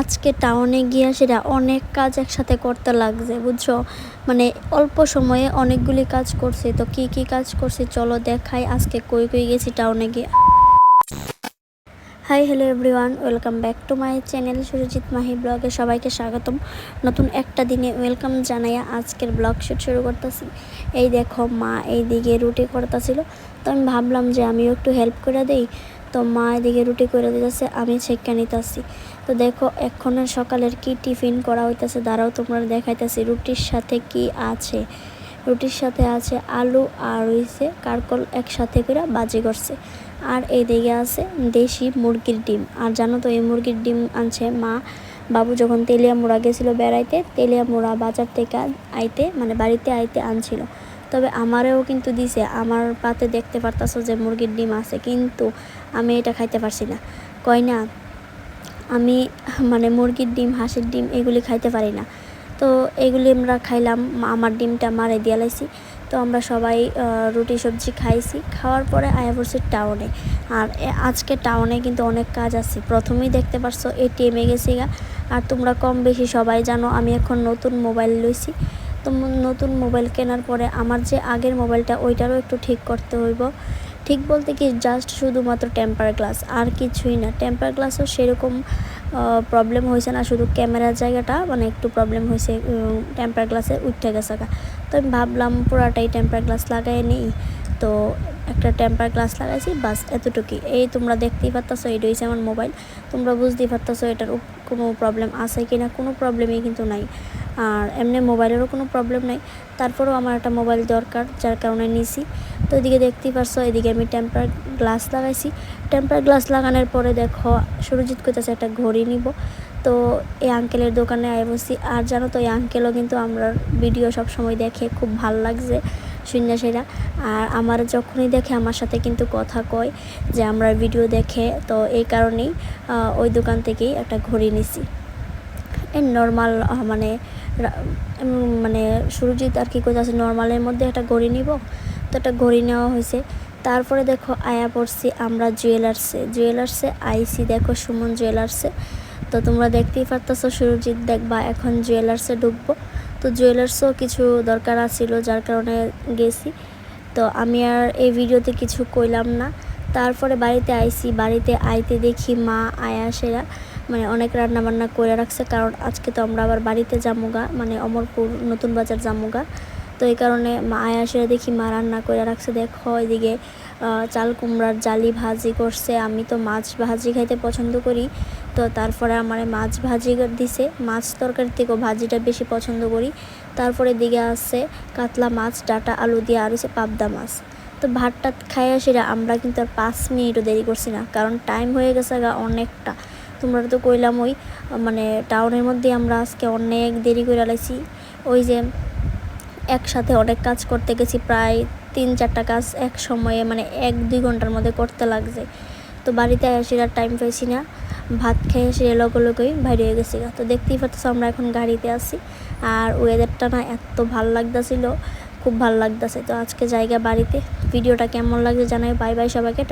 আজকে টাউনে গিয়ে সেটা অনেক কাজ একসাথে করতে লাগছে, বুঝছ? মানে অল্প সময়ে অনেকগুলি কাজ করছি, তো কি কি কাজ করছি চলো দেখাই আজকে কই কই গেছি টাউনে গিয়ে। Hi hello everyone welcome back to my channel Surajit Mahi ব্লগে সবাইকে স্বাগতম। নতুন একটা দিনে ওয়েলকাম জানাইয়া আজকের ব্লগ শুট শুরু করতেছি। এই দেখো মা এই দিকে রুটি করতেছিল, তো আমি ভাবলাম যে আমিও একটু হেল্প করে দেই। তো মা এদিকে রুটি করে দিতেছে, আমি ছেঁকা নিতেছি। তো দেখো এক্ষণের সকালের কি টিফিন করা হইতেছে? দাঁড়াও, তোমরা দেখাইতেছি রুটির সাথে কি আছে। রুটির সাথে আছে আলু আর রয়েছে কারকল একসাথে করে বাজি করছে আর এইদিকে আছে দেশি মুরগির ডিম। আর জানো তো, এই মুরগির ডিম আনছে মা। বাবু যখন তেলিয়া মোড়া গেছিল বেড়াইতে তেলিয়া মোড়া বাজার থেকে আইতে মানে বাড়িতে আইতে আনছিল। তবে আমারও কিন্তু দিছে। আমার পাতে দেখতে পারতাছো যে মুরগির ডিম আছে, কিন্তু আমি এটা খাইতে পারছি না। কয় না, আমি মানে মুরগির ডিম, হাঁসের ডিম এগুলি খাইতে পারি না। তো এগুলি আমরা খাইলাম, আমার ডিমটা মারে দিয়ে লাইছি। তো আমরা সবাই রুটি, সবজি খাইছি। খাওয়ার পরে আয়া পড়ছি টাউনে। আর আজকে টাউনে কিন্তু অনেক কাজ আছে। প্রথমেই দেখতে পারছ এটিএমে গেছি গা। আর তোমরা কম বেশি সবাই জানো, আমি এখন নতুন মোবাইল লইছি। তো নতুন মোবাইল কেনার পরে আমার যে আগের মোবাইলটা ওইটারও একটু ঠিক করতে হইব। ঠিক বলতে কি জাস্ট শুধুমাত্র টেম্পার গ্লাস আর কিছুই না। টেম্পার গ্লাসও সেরকম প্রবলেম হয়েছে না, শুধু ক্যামেরার জায়গাটা মানে একটু প্রবলেম হয়েছে টেম্পার গ্লাসে উঠে গেছে তো আমি ভাবলাম পুরাটাই টেম্পার গ্লাস লাগাই নেই। তো একটা টেম্পার গ্লাস লাগাইছি, বাস এতটুকুই। এই তোমরা দেখতেই পারতেছো এটা হয়েছে আমার মোবাইল তোমরা বুঝতেই পারতেছো, এটার কোনো প্রবলেম আছে কি না কোনো প্রবলেমই কিন্তু নাই। আর এমনি মোবাইলেরও কোনো প্রবলেম নাই। তারপরেও আমার একটা মোবাইল দরকার, যার কারণে নিছি। তো এদিকে দেখতেই পারছ, এদিকে আমি টেম্পার গ্লাস লাগাইছি। টেম্পার গ্লাস লাগানোর পরে দেখো, সুরজিৎ কইতেছে একটা ঘড়ি নিব। তো এই আঙ্কেলের দোকানে আয় বসি আর জানো তো, এই আঙ্কেলও কিন্তু আমরা ভিডিও সব সময় দেখে, খুব ভালো লাগছে। সন্ন্যাসীরা। আর আমার যখনই দেখে আমার সাথে কিন্তু কথা কয় যে আমরা ভিডিও দেখে, তো এই কারণেই ওই দোকান থেকেই একটা ঘড়ি নিছি। নর্মাল মানে মানে সুরজিৎ আর কি আছে নর্মালের মধ্যে একটা ঘড়ি নিব। তো একটা ঘড়ি নেওয়া হয়েছে। তারপরে দেখো, আয়া পড়ছি আমরা জুয়েলার্সে জুয়েলার্সে আইসি দেখো সুমন জুয়েলার্সে তো তোমরা দেখতেই পারতেছো সুরজিৎ দেখবা এখন জুয়েলার্সে ঢুকবো। তো জুয়েলার্সও কিছু দরকার আছিল, যার কারণে গেছি। তো আমি আর এই ভিডিওতে কিছু কইলাম না। তারপরে বাড়িতে আইসি বাড়িতে আইতে দেখি মা আয়াসেরা মানে অনেক রান্না বান্না করে রাখছে। কারণ আজকে তো আমরা আবার বাড়িতে জামুগা মানে অমরপুর নতুন বাজার জামুগা তো এই কারণে মা আয়াসেরা দেখি মা রান্না করে রাখছে। দেখো, এদিকে চাল কুমড়ার জালি ভাজি করছে। আমি তো মাছ ভাজি খাইতে পছন্দ করি। তো তারপরে আমার মাছ ভাজি দিছে। মাছ তরকারি থেকেও ভাজিটা বেশি পছন্দ করি। তারপরে দিকে আছে কাতলা মাছ, ডাটা আলু দিয়ে, আর হচ্ছে পাবদা মাছ। তো ভাতটা খাইয়া সেটা আমরা কিন্তু আর পাঁচ মিনিটও দেরি করছি না। কারণ টাইম হয়ে গেছে গা অনেকটা। তোমরা তো কইলাম ওই মানে টাউনের মধ্যে আমরা আজকে অনেক দেরি করে লাইছি। ওই যে একসাথে অনেক কাজ করতে গেছি, প্রায় তিন চারটা কাজ এক সময়ে মানে এক দুই ঘণ্টার মধ্যে করতে লাগছে। তো বাড়িতে আসি আর টাইম পাইছি না। ভাত খেয়ে এসে লগে লগেই বাইরে হয়ে গেছি তো দেখতেই পাচ্ছ আমরা এখন গাড়িতে আছি। আর ওয়েদারটা না এত ভালো লাগতেছিল, খুব ভালো লাগতেছে। তো আজকে জায়গা বাড়িতে। ভিডিওটা কেমন লাগছে জানাই। বাই বাই সবাইকে